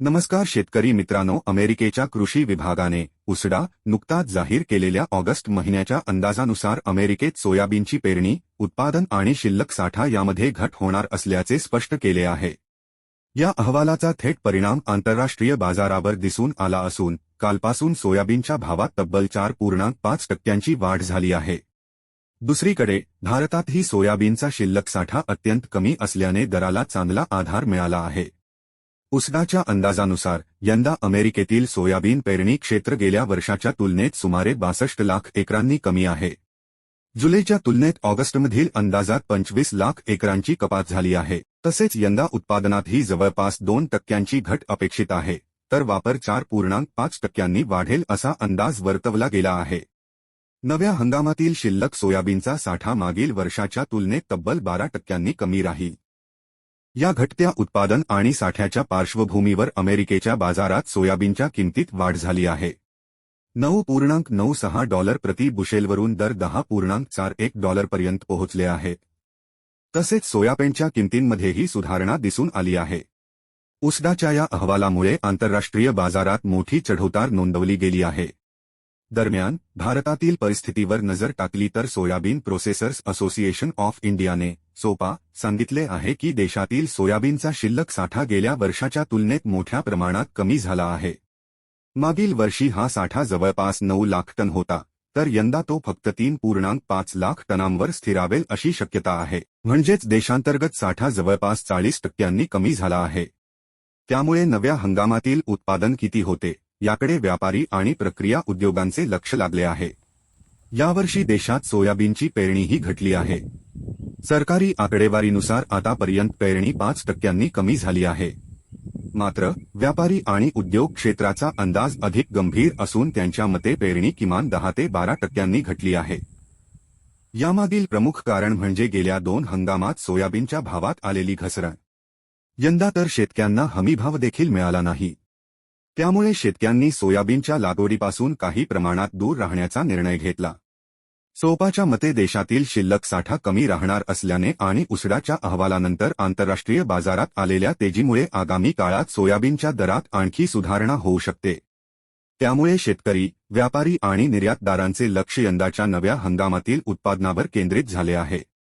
नमस्कार शेतकरी मित्रांनो अमेरिकेच्या कृषी विभागाने उसडा नुकताच जाहीर केलेल्या ऑगस्ट महिन्याच्या अंदाजानुसार अमेरिकेत सोयाबीनची पेरणी उत्पादन आणि शिल्लक साठा यामध्ये घट होणार असल्याचे स्पष्ट केले आहे. या अहवालाचा थेट परिणाम आंतरराष्ट्रीय बाजारावर दिसून आला असून कालपासून सोयाबीनच्या भावात तब्बल चार पूर्णांक पाच टक्क्यांची वाढ झाली आहे. दुसरीकडे भारतातही सोयाबीनचा शिल्लक साठा अत्यंत कमी असल्याने दराला चांगला आधार मिळाला आहे. उसडाच्या अंदाजानुसार यंदा अमेरिकेतील सोयाबीन पेरणी क्षेत्र गेल्या वर्षाच्या तुलनेत सुमारे बासष्ट लाख एकरांनी कमी आहे. जुलैच्या तुलनेत ऑगस्टमधील अंदाजात पंचवीस लाख एकरांची कपात झाली आहे. तसेच यंदा उत्पादनातही जवळपास दोन टक्क्यांची घट अपेक्षित आहे. तर वापर चार पूर्णांक पाच टक्क्यांनी वाढेल असा अंदाज वर्तवला गेला आहे. नव्या हंगामातील शिल्लक सोयाबीनचा साठा मागील वर्षाच्या तुलनेत तब्बल बारा टक्क्यांनी कमी राहील. या घटत्या उत्पादन आणि साठ्याच्या पार्श्वभूमीवर अमेरिकेच्या बाजारात सोयाबीनच्या किंमतीत वाढ झाली आहे. नऊ पूर्णांक नऊ सहा डॉलर प्रति बुशेलवरून दर दहा पूर्णांक चार एक डॉलरपर्यंत पोहोचले आहे. तसेच सोयाबीनच्या किंमतींमध्येही सुधारणा दिसून आली आहे. उसडाच्या या अहवालामुळे आंतरराष्ट्रीय बाजारात मोठी चढउतार नोंदवली गेली आहे. दरम्यान भारतातील परिस्थितीवर नजर टाकली तर सोयाबीन प्रोसेसर्स असोसिएशन ऑफ इंडियाने सोपा सांगितले आहे की देशातील सोयाबीनचा शिल्लक साठा गेल्या वर्षाच्या तुलनेत मोठ्या प्रमाणात कमी झाला आहे. मागील वर्षी हा साठा जवळपास नऊ लाख टन होता तर यंदा तो फक्त तीन पूर्णांक पाच लाख टनांवर स्थिरावेल अशी शक्यता आहे. म्हणजेच देशांतर्गत साठा जवळपास चाळीस टक्क्यांनी कमी झाला आहे. त्यामुळे नव्या हंगामातील उत्पादन किती होते? याकडे व्यापारी आणि प्रक्रिया उद्योगांचे लक्ष लागले आहे. यावर्षी देशात सोयाबीनची पेरणीही घटली आहे. सरकारी आकडेवारीनुसार आतापर्यंत पेरणी पाच टक्क्यांनी कमी झाली आहे. मात्र व्यापारी आणि उद्योग क्षेत्राचा अंदाज अधिक गंभीर असून त्यांच्या मते पेरणी किमान दहा ते बारा टक्क्यांनी घटली आहे. यामागील प्रमुख कारण म्हणजे गेल्या दोन हंगामात सोयाबीनच्या भावात आलेली घसरण. यंदा तर शेतकऱ्यांना हमीभाव देखील मिळाला नाही. त्यामुळे शेतकऱ्यांनी सोयाबीनच्या लागवडीपासून काही प्रमाणात दूर राहण्याचा निर्णय घेतला. सोपाच्या मते देशातील शिल्लक साठा कमी राहणार असल्याने आणि उसडाच्या अहवालानंतर आंतरराष्ट्रीय बाजारात आलेल्या तेजीमुळे आगामी काळात सोयाबीनच्या दरात आणखी सुधारणा होऊ शकते. त्यामुळे शेतकरी व्यापारी आणि निर्यातदारांचे लक्ष यंदाच्या नव्या हंगामातील उत्पादनावर केंद्रित झाले आहे.